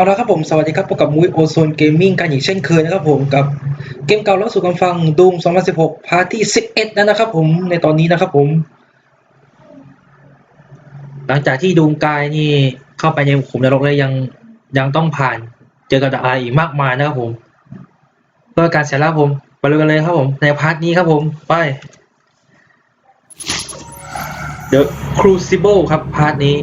เอาละครับผมสวัสดีครับพบกับมุ้ยโอโซนเกมมิ่งกันอีกเช่นเคยนะครับผมกับเกมเก่าล้วสู่กันฟังดูม2016 พาร์ทที่ 11 แล้วนะครับผมในตอนนี้นะครับผม หลังจากที่ดูมกายนี่เข้าไปในขุมนรกแล้วยังยังต้องผ่านเจอกับอะไรอีกมากมายนะครับผม เพื่อการเสร็จแล้วผมไปเลยกันเลยครับผม ในพาร์ทนี้ครับผมไป The Crucible ครับพาร์ทนี้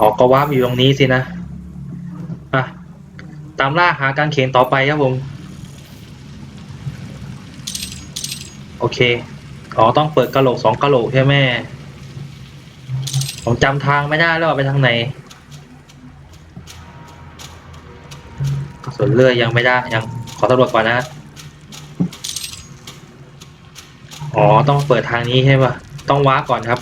ออกก็ว้าร์อยู่ตรงนี้สินะอะตามล่าหาการเขนต่อไปครับผม โอเคอ๋อต้องเปิดกระโหลกสองกระโหลกใช่ไหมผมจำทางไม่ได้แล้วไปทางไหนกระสุนเลื่อยยังไม่ได้ยังขอตำรวจก่อนนะ อ๋อต้องเปิดทางนี้ใช่ปะต้องว้าก่อนครับ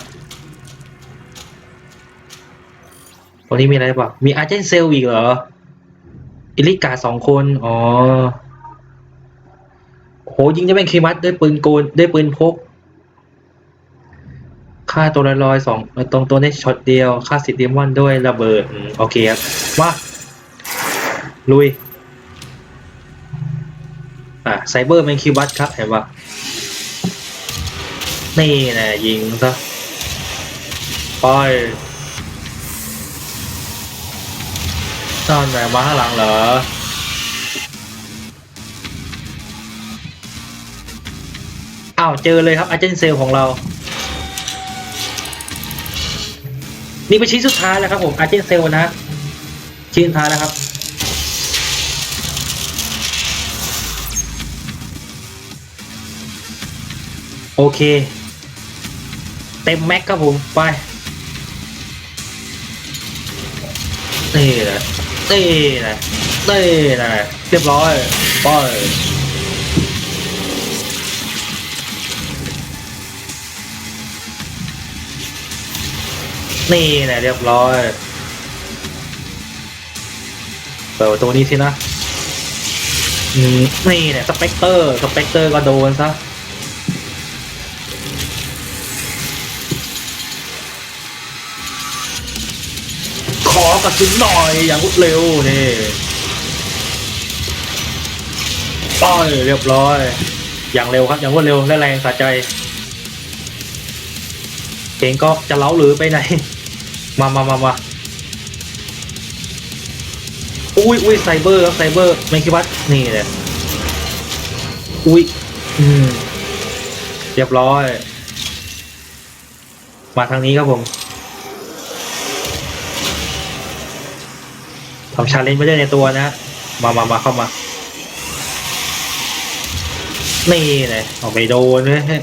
ตรงนี้มีอะไรเปล่ามีอาร์เจนเซลอีกเหรอ อิลิกาสองคน อ๋อ โห ยิงจะเป็นคีมัสด้วยปืนโกนด้วยปืนพก ค่าตัวละร้อยสองตรงตัวนี้ช็อตเดียว ค่าสิบเดมอนด้วยระเบิด โอเคครับ มาลุย อะไซเบอร์แมนคิวบัสครับ เห็นปะนี่แหละยิงซะ ไป นั่นแหละมาข้างหลังเหรออ้าวเจอเลยครับอาเจนเซลของเรา นี่เป็นชิ้นสุดท้ายแล้วครับผมอาเจนเซลนะ ชิ้นสุดท้ายแล้วครับโอเค เต็มแม็กครับผม ไป นี่แหละ นี่แหละนี่แหละเรียบร้อยไปนี่แหละเรียบร้อยเปิดประตูนี้สินะนี่แหละสเปกเตอร์สเปกเตอร์ก็โดนซะ ขอกระสุนหน่อยอย่างรวดเร็วนี่ป้อยเรียบร้อย อย่างเร็วครับอย่างรวดเร็วและแรงสะใจเก่งก็จะเล้าหรือไปไหน มามามามาอุ้ยอุ้ยไซเบอร์ครับไซเบอร์ไม่คิดว่านี่แหละอุ้ยอืมเรียบร้อย มาทางนี้ครับผม ทำชาเลนจ์ไม่ได้ในตัวนะ มามามาเข้ามา นี่เลยเอาไปโดนเลย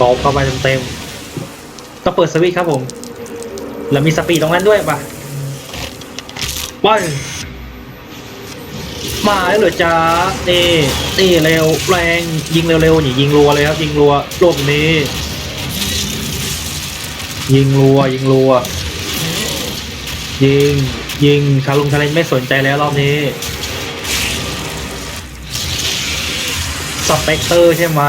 ตบเข้าไปเต็มๆต้องเปิดสวิตครับผม แล้วมีสปีดตรงนั้นด้วยปะไปมาแล้วเหรอจ้านี่นี่เร็วแรงยิงเร็วๆนี่ยิงรัวเลยครับ ยิงรัวรอบนี้ ยิงรัวยิงรัว ยิง ยิงชาลุงชาเลนไม่สนใจแล้วรอบนี้สเปกเตอร์ใช่ไหม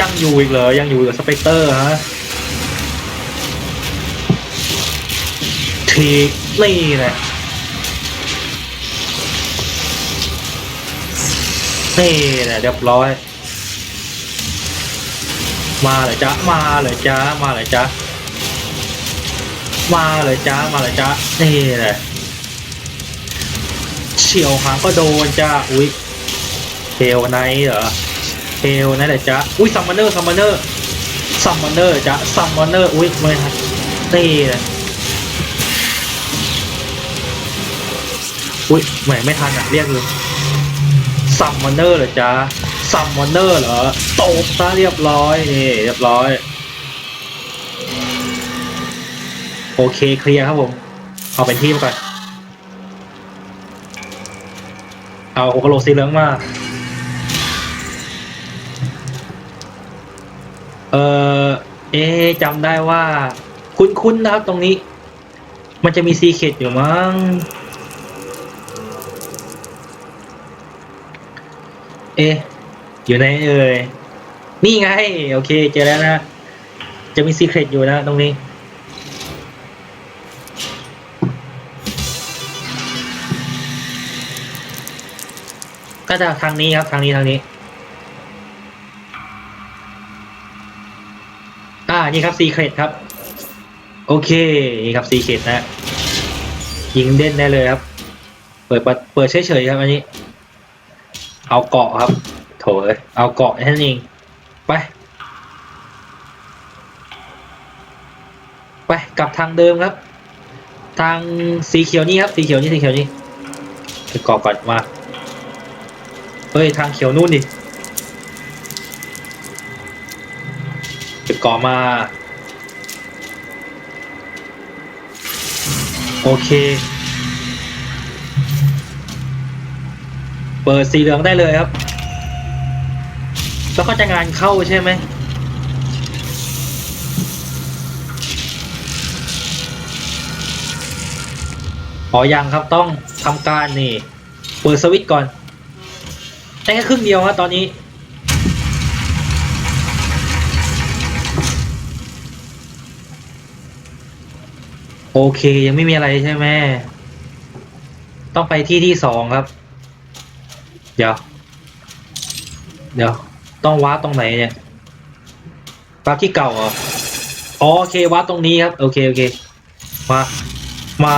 ยังอยู่อีกเหรอ ยังอยู่กับสเปกเตอร์ฮะทีนี่แหละนี่แหละเรียบร้อย มาเลยจ้ามาเลยจ้ามาเลยจ้า มาเลยจ้ามาเลยจ้านี่แหละเฉียวหางก็โดนจ้าอุ้ยเทลไนเหรอเทลนั่นแหละจ้าอุ้ยซัมมอนเนอร์ซัมมอนเนอร์ซัมมอนเนอร์จ้าซัมมอนเนอร์อุ้ยไม่ทันนี่แหละอุ้ยไม่ไม่ทันอะเรียกเลยซัมมอนเนอร์เหรอจ้าซัมมอนเนอร์เหรอตบซะเรียบร้อยนี่เรียบร้อย โอเคเคลียร์ครับผม เอาเป็นที่มาก่อน เอาโอกโลสีเหลืองมาเออเอ๊จำได้ว่า คุ้นๆนะครับตรงนี้ มันจะมีซีเคดอยู่มั้งเอ๊อยู่ไหนเอ่ยนี่ไง โอเค เจอแล้วนะ จะมีซีเครตอยู่นะตรงนี้ ก็จะทางนี้ครับทางนี้ทางนี้ อ่านี่ครับซีเครตครับ โอเคนี่ครับซีเครตนะยิงเด่นได้เลยครับ เปิดเปิดเปิดเฉยๆครับอันนี้ เอาเกาะครับ โถเอ้ยเอาเกาะแค่นั้นเองไปไปกลับทางเดิมครับ ทางสีเขียวนี่ครับสีเขียวนี่สีเขียวนี่ไปเกาะก่อนมา เฮ้ย ทางเขียวนู่นดิไปเกาะมา โอเค เปิดสีเหลืองได้เลยครับ แล้วก็จะงานเข้าใช่ไหมอ๋อยังครับต้องทำการนี่ เปิดสวิตช์ก่อน ได้แค่ครึ่งเดียวครับตอนนี้ โอเคยังไม่มีอะไรใช่ไหมต้องไปที่ที่สองครับ เดี๋ยว เดี๋ยว ต้องวาร์ปตรงไหนเนี่ยวาร์ปที่เก่าเหรออ๋อโอเควาร์ปตรงนี้ครับ โอเคโอเค มา มา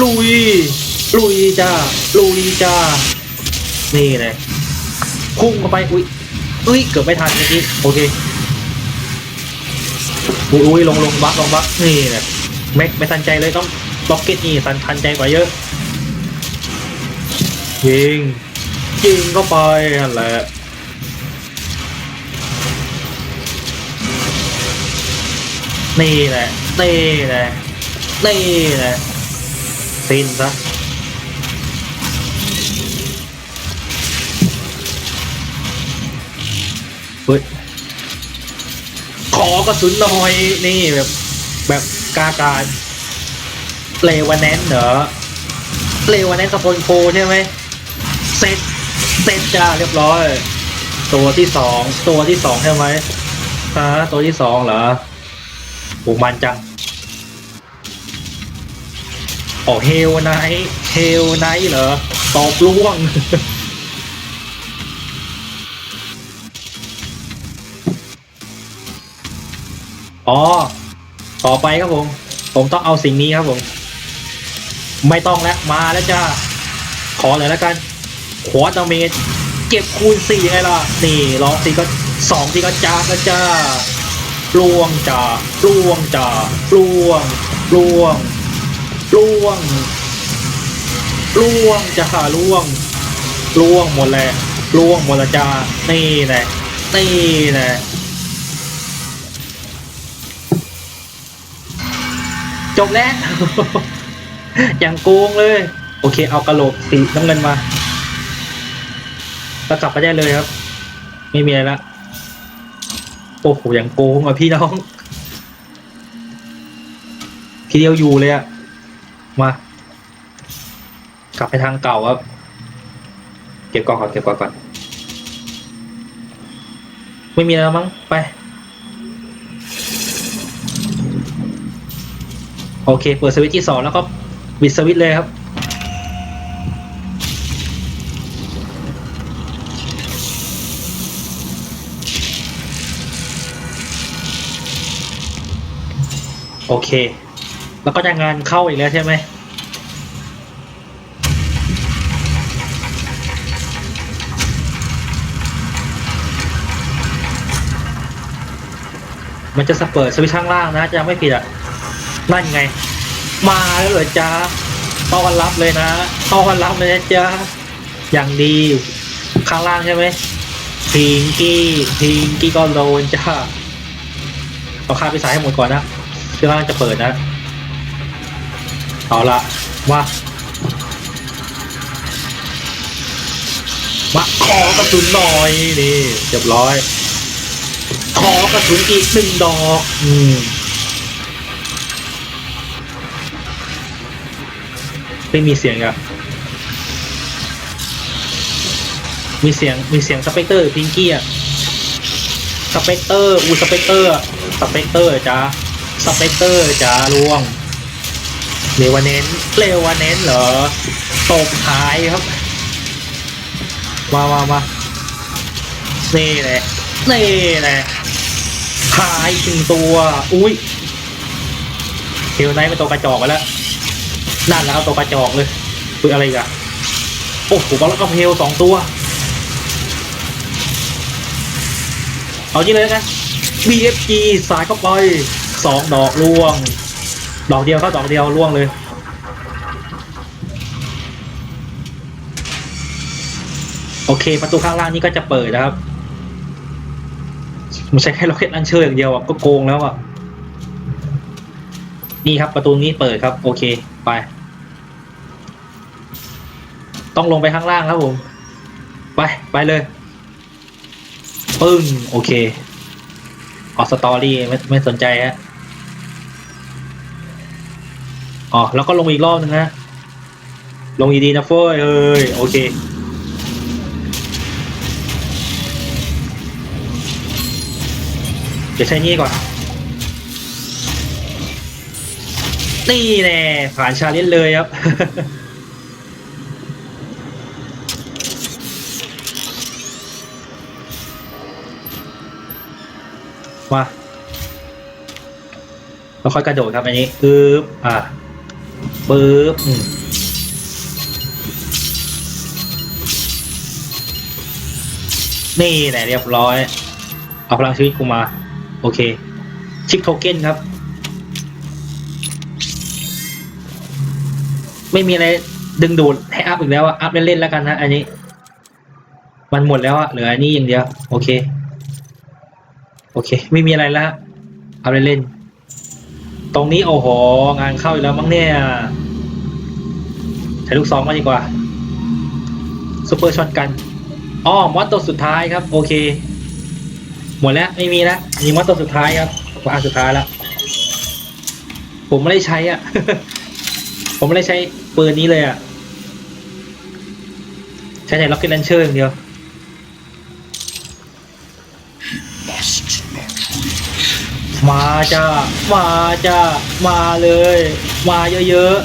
ลุย ลุยจ้า ลุยจ้า นี่เลยพุ่งเข้าไป อุ้ยอุ้ย เกือบไม่ทันเมื่อกี้โอเค อุ้ยอุ้ยลงลงบักลงบักนี่แหละแม็กไม่ทันใจเลยต้องบล็อกเก็ตนี่ทันทันใจกว่าเยอะยิงยิงเข้าไปนั่นแหละนี่แหละนี่แหละนี่แหละสิ้นซะ ฮ้ย ขอกระสุนหน่อยนี่แบบ แบบกาการเลวานแนนเหรอเลวานแนนสปอนโคใช่ไหมเสร็จเสร็จจ้าเรียบร้อย ตัวที่สองตัวที่สองใช่ไหมฮะตัวที่สองเหรอโอ้มันจังโอ้เฮลไนท์เฮลไนท์เหรอตอบล่วง อ๋อ ต่อไปครับผม ผมต้องเอาสิ่งนี้ครับผม ไม่ต้องแล้วมาแล้วจ้า ขอเลยแล้วกันขวาตาเมจเก็บคูณสี่ไงล่ะ นี่ร้องสี่ก็สองที่ก็จ้าแล้วจ้าล่วงจ้าล่วงจ้าล่วงล่วงล่วงล่วงจ้าล่วงล่วงหมดเลยล่วงหมดละจ้านี่แหละนี่แหละ จบแล้ว อย่างโกงเลย โอเค เอากระโหลกสีน้ำเงินมาแล้วกลับไปได้เลยครับ ไม่มีอะไรละโอ้โหอย่างโกงอะพี่น้อง ทีเดียวอยู่เลยอะมา กลับไปทางเก่าครับ เก็บกล่องก่อนเก็บกล่องก่อน ไม่มีแล้วมั้งไป โอเค เปิดสวิตช์ที่สองแล้วก็บิดสวิตช์เลยครับ โอเค แล้วก็จะงานเข้าอีกแล้วใช่ไหมมันจะสเปิดสวิตช์ข้างล่างนะ จะไม่ผิดอะ นั่นไง มาแล้วเหรอจ้าต้อนรับเลยนะต้อนรับเลยนะจ้าอย่างดีข้างล่างใช่ไหมพิงกี้พิงกี้ก็โดนจ้าเอาค่าไปสายให้หมดก่อนนะเครื่องล่างจะเปิดนะ เอาละมามาขอกระสุนหน่อยนี่เรียบร้อย ขอกระสุนอีกหนึ่งดอก อืม ไม่มีเสียงอะมีเสียงมีเสียงสเปกเตอร์พิงกี้อะสเปกเตอร์อูสเปกเตอร์สเปกเตอร์จ้าสเปกเตอร์จ้าล่วงเรวาเน้นเรวาเน้นเหรอตกท้ายครับ มามามานี่แหละนี่แหละหายถึงตัว อุ้ยเทลไนท์เป็นตัวกระจอกไปแล้ว นั่นแล้วเอาตัวกระจอกเลยคืออะไรกันโอ้โหบอลล้วก็เพลสองตัว เอาที่เลยแล้วกัน BFG สายเข้าไปสองดอกล่วง ดอกเดียวเขาดอกเดียวล่วงเลยโอเค ประตูข้างล่างนี้ก็จะเปิดนะครับมันใช้แค่ล็อกเก็ตลันเชอร์อย่างเดียวอะก็โกงแล้วอะ นี่ครับประตูนี้เปิดครับ โอเค ไป ต้องลงไปข้างล่างครับผม ไปไปเลยปึ้งโอเคออกสตอรี่ไม่ไม่สนใจฮะอ๋อแล้วก็ลงอีกรอบนึงนะลงดีๆนะเฟ้ยเอ้ยโอเคเดี๋ยวใช้นี่ก่อนนี่แน่ผ่านชาเลนจ์เลยครับ มาแล้วค่อยกระโดดครับอันนี้ปึ๊บอะปึ๊บอืมนี่แหละเรียบร้อย เอาพลังชีวิตกูมา โอเค ชิปโทเก้นครับ ไม่มีอะไรดึงดูดให้อัพอีกแล้วอะอัพเล่นๆแล้วกันนะ อันนี้ มันหมดแล้วอะเหลืออันนี้อย่างเดียว โอเค โอเค ไม่มีอะไรแล้วเอาเล่นๆตรงนี้โอ้โห งานเข้าอีกแล้วมั้งเนี่ยใช้ลูกซองมาดีกว่าซูเปอร์ช็อตกันอ๋อมอสตัวสุดท้ายครับ โอเค หมดแล้วไม่มีแล้วมีมอสตัวสุดท้ายครับอันสุดท้ายแล้วผมไม่ได้ใช้อะ ผมไม่ได้ใช้ปืนนี้เลยอะ ใช้แต่ล็อกเก็ตลันเชอร์อย่างเดียว มาจ้า มาจ้า มาเลย มาเยอะ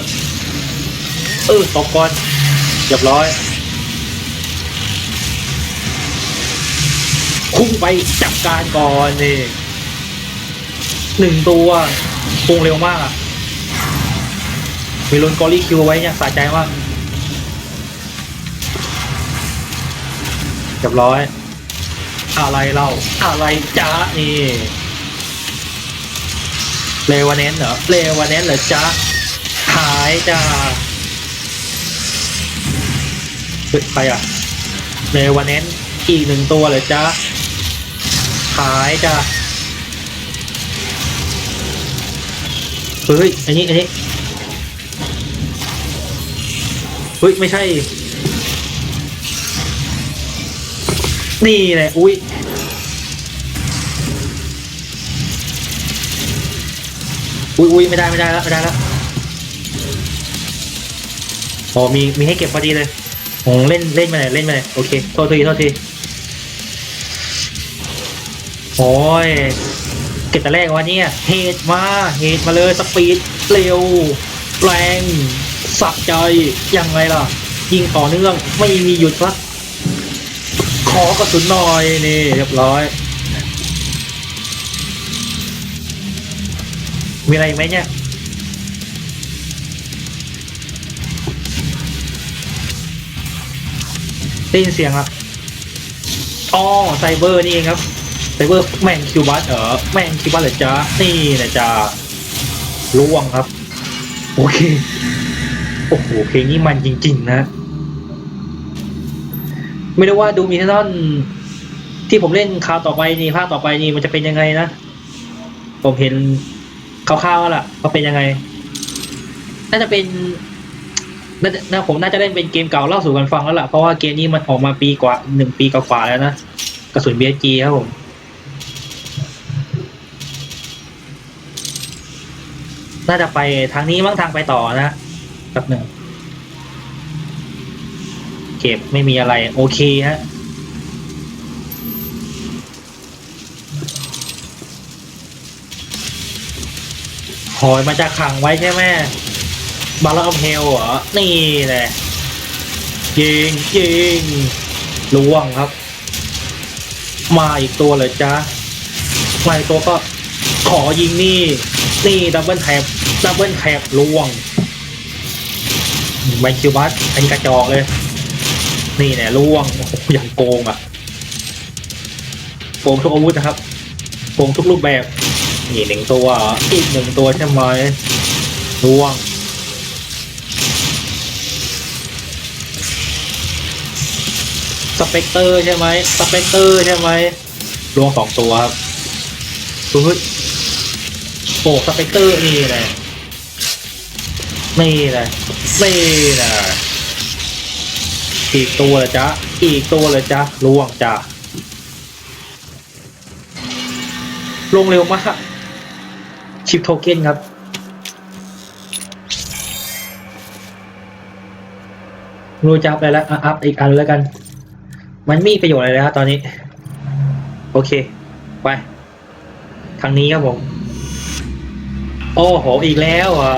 ๆ เออตกก่อนเรียบร้อยพุ่งไปจับการก่อนนี่หนึ่งตัวพุ่งเร็วมากอะมีลุนกอรี่คิวไว้เนี่ยสะใจมากเรียบร้อย อะไรเล่าอะไรจ้านี่ เลวานเนนเหรอเลวานเนนเหรอจ๊ะหายจ้าใครอะเลวานเนนอีกหนึ่งตัวเหรอจ๊ะหายจ้าเฮ้ยอันนี้อันนี้เฮ้ยไม่ใช่ นี่แหละอุ้ย อุ้ยอุ้ยไม่ได้ไม่ได้แล้วไม่ได้แล้วอ๋อมีมีให้เก็บพอดีเลยโอ้เล่นเล่นมาไหนเล่นมาไหนโอเคโทษทีโทษทีโอ้ยเก็บแต่แรกวันนี้เฮดมาเฮดมาเลยสปีดเร็วแรงสักใจยังไงล่ะ ยิงต่อเนื่องไม่มีหยุดวะขอกระสุนหน่อยนี่เรียบร้อย มีอะไรไหมเนี่ยได้ยินเสียงอะอ๋อไซเบอร์นี่เองครับไซเบอร์แม่งคิวบัสเหรอแม่งคิวบัสเหรอจ๊ะนี่นะจ๊ะล่วงครับ โอเค โอ้โหเพลงนี้มันจริง ๆ นะ ไม่รู้ว่าดูมีเทนอนที่ผมเล่นคราวต่อไปนี่ภาคต่อไปนี่มันจะเป็นยังไงนะ ผมเห็น คร่าวๆล่ะว่าเป็นยังไง น่าจะเป็นน่าจะผมน่าจะเล่นเป็นเกมเก่าเล่าสู่กันฟังแล้วล่ะเพราะว่าเกมนี้มันออกมาปีกว่าหนึ่งปีกว่าแล้วนะกระสุน BSG ครับผมน่าจะไปทางนี้มั้งทางไปต่อนะแป๊บหนึ่งเก็บไม่มีอะไร โอเคฮะ หอยมันจะขังไว้ใช่ไหมบาร์ลอมเฮลเหรอ นี่แหละยิงยิงล่วงครับ มาอีกตัวเลยจ้ามาอีกตัวก็ขอยิงนี่ นี่ดับเบิลแท็บดับเบิลแท็บล่วงไมคิวบัสอันนี้กระจอกเลย นี่แหละล่วงโอ้โหอย่างโกงอะโกงทุกอาวุธนะครับโกงทุกรูปแบบ นี่หนึ่งตัวอีกหนึ่งตัวใช่ไหมล่วงสเปกเตอร์ใช่ไหมสเปกเตอร์ใช่ไหมรวงสองตัวครับปึ๊ดโอ้สเปกเตอร์นี่แหละนี่แหละนี่แหละอีกตัวเลยจ๊ะอีกตัวเลยจ๊ะล่วงจ้ะลงเร็วมาก ชิปโทเค็นครับ รู้จับไปแล้วอะอัพอีกอันแล้วกัน มันมีประโยชน์อะไรแล้วตอนนี้ โอเค ไป ทางนี้ครับผม โอ้โห อีกแล้วเหรอ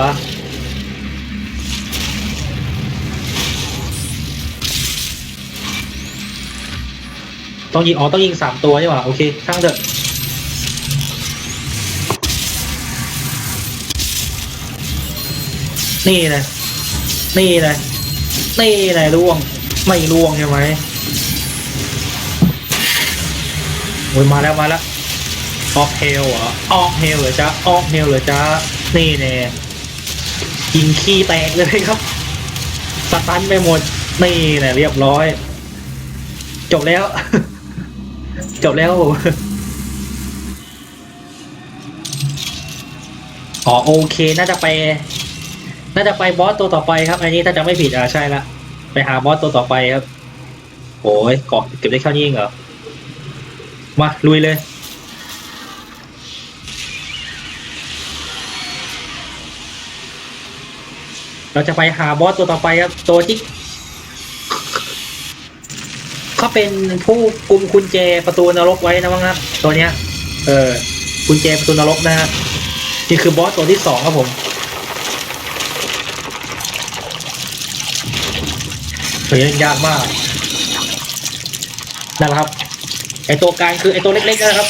ต้องยิงอ๋อต้องยิงสามตัวใช่ป่ะโอเคช่างเถอะ นี่เลยนี่เลยนี่เลยล่วง ไม่ล่วงใช่ไหมโอ้ยมาแล้วมาแล้วออกเฮลเหรอออกเฮลเหรอจ๊ะออกเฮลเหรอจ๊ะนี่แน่ยิงขี้แตกเลยครับสตันไปหมดนี่แหละเรียบร้อย จบแล้ว จบแล้วอ๋อโอเคน่าจะไป น่าจะไปบอสตัวต่อไปครับ อันนี้ถ้าจะไม่ผิดอะใช่ละ ไปหาบอสตัวต่อไปครับโอ้ยเกาะเก็บได้แค่นี้เองเหรอ มาลุยเลย เราจะไปหาบอสตัวต่อไปครับ ตัวที่เขาเป็นผู้กุมกุญแจประตูนรกไว้นะมั้งครับ ตัวเนี้ย เออกุญแจประตูนรกนะฮะนี่คือบอสตัวที่สองครับผม เฮ้ยยากมากนั่นแหละครับ ไอตัวกลางคือไอตัวเล็กๆนะครับ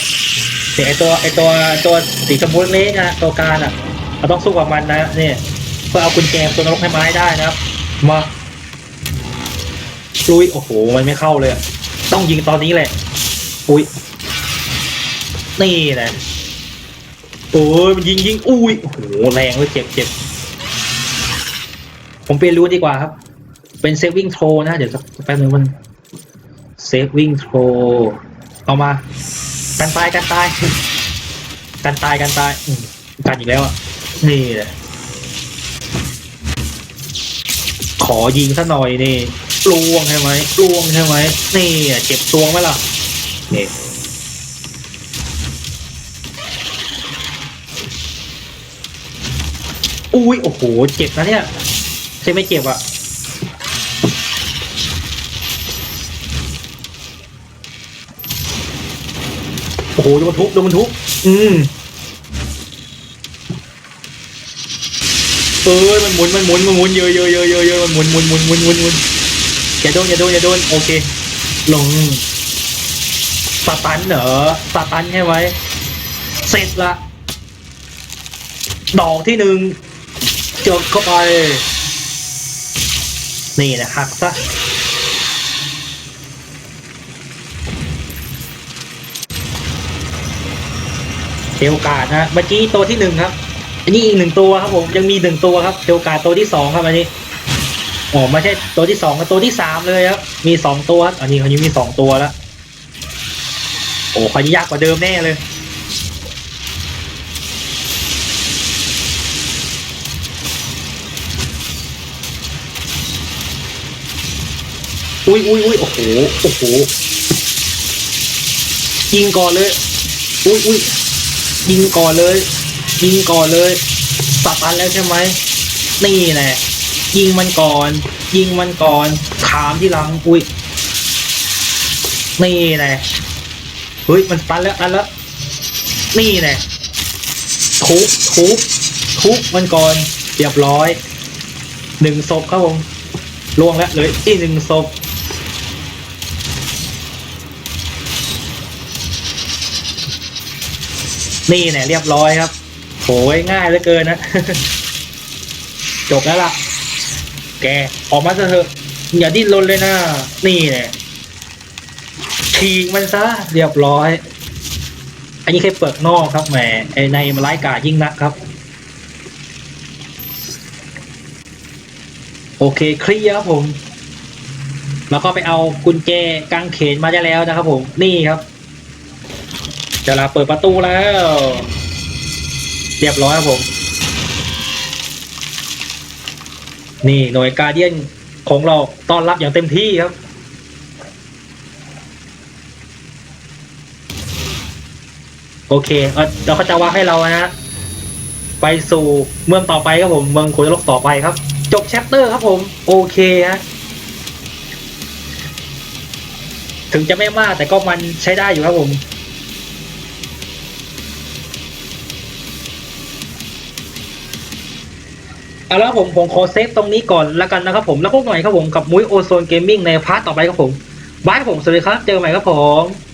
เนี่ยไอตัวไอตัวตัวสีชมพูเล็กนะตัวกลางอะเราต้องสู้กับมันนะเนี่ยเพื่อเอากุญแจตัวนรกให้ไม้ได้นะครับ มาลุยโอ้โหมันไม่เข้าเลย ต้องยิงตอนนี้แหละอุ้ยนี่แหละโอ้ยมันยิงยิงอุ้ยโอ้โหแรงเลยเจ็บเจ็บผมเปลี่ยนรู้ดีกว่าครับ เป็นเซฟวิ่งโทรนะ เดี๋ยวสักแป๊บนึงมันเซฟวิ่งโทรเอามา กันตายกันตาย กันตายกันตายกันอีกแล้วอะ นี่แหละขอยิงซะหน่อยนี่ลวงใช่ไหมลวงใช่ไหมนี่อะเจ็บตัวไหมล่ะนี่อุ้ยโอ้โห เจ็บนะเนี่ยใช่ไม่เจ็บอะ โอ้โหโดนทุบโดนทุบอืมเออมันหมุนมันหมุนมันหมุนเยอะเยอะเยอะเยอะเยอะมันหมุนหมุนหมุนหมุนหมุนหมุนอย่าโดนอย่าโดนอย่าโดนโอเค ลงสตันเหรอสตันใช่ไหมเสร็จละ ดอกที่หนึ่งเจบเข้าไป นี่นะหักซะ เทลกาดนะเมื่อกี้ตัวที่หนึ่งครับ อันนี้อีกหนึ่งตัวครับผมยังมีหนึ่งตัวครับเทลกาดตัวที่สองครับอันนี้โอ้ไม่ใช่ตัวที่สองตัวที่สามเลยครับมีสองตัวอันนี้เขานี้มีสองตัวแล้วโอ้เขานี้ยากกว่าเดิมแน่เลยอุ้ยอุ้ยอุ้ยโอ้โหโอ้โหยิงก่อนเลยอุ้ยอุ้ย ยิงก่อนเลย ยิงก่อนเลยตัดอันแล้วใช่ไหมนี่แหละ ยิงมันก่อน ยิงมันก่อนขามที่หลังอุ้ยนี่แหละเฮ้ยมันตันแล้วตันแล้วนี่แหละทุบทุบทุบมันก่อนเรียบร้อยหนึ่งศพครับผมล่วงแล้วเลืออีกหนึ่งศพ นี่เนี่ยเรียบร้อยครับโหยง่ายเหลือเกินนะ จบแล้วล่ะ แกออกมาเถอะ อย่าดิ้นรนเลยนะ นี่เนี่ยฉีกมันซะเรียบร้อย อันนี้แค่เปลือกนอกครับแหมไอในมันร้ายกาจยิ่งนักครับ โอเคเคลียร์ครับผม แล้วก็ไปเอากุญแจกางเขนมาได้แล้วนะครับผม นี่ครับ จะลาเปิดประตูแล้ว เรียบร้อยครับผม นี่หน่วยการเดียนของเราต้อนรับอย่างเต็มที่ครับ โอเคเอ่อเดี๋ยวเขาจะวางให้เรานะฮะไปสู่เมืองต่อไปครับผม เมืองโคจรกต่อไปครับ จบแชปเตอร์ครับผม โอเคฮะถึงจะไม่มากแต่ก็มันใช้ได้อยู่ครับผม เอาละผมผมขอเซฟตรงนี้ก่อนแล้วกันนะครับผมแล้วพบกันใหม่ครับผมกับมุ้ยโอโซนเกมมิ่งในพาร์ทต่อไปครับผมบายครับผมสวัสดีครับเจอกันใหม่ครับผม